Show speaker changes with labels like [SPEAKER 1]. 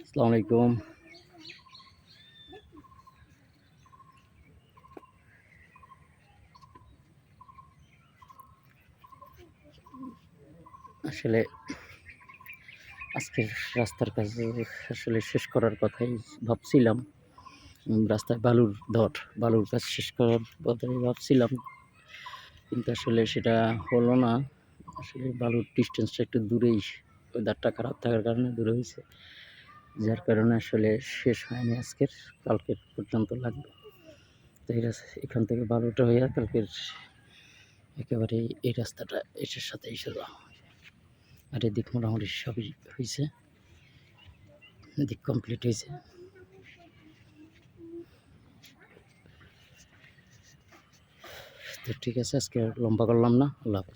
[SPEAKER 1] আসসালামু আলাইকুম। আসলে আজকের রাস্তার কাজ আসলে শেষ করার কথাই ভাবছিলাম। রাস্তায় বালুর দর বালুর কাজ শেষ করার কথাই ভাবছিলাম। কিন্তু আসলে সেটা হলো না। আসলে বালুর ডিস্টেন্সটা একটু দূরেই ওয়েদারটা খারাপ থাকার কারণে দূরে হয়েছে। যার কারণে আসলে শেষ হয়নি আজকের কালকের পর্যন্ত লাগবে। তো এই এখান থেকে বালুটা হয়ে কালকের একেবারে এই রাস্তাটা, এটার সাথে এসে যাওয়া আর এদিক মোটামুটি সবই হয়েছে এদিক কমপ্লিট হয়েছে তো ঠিক আছে আজকে লম্বা করলাম না। আল্লাহ হাফেজ।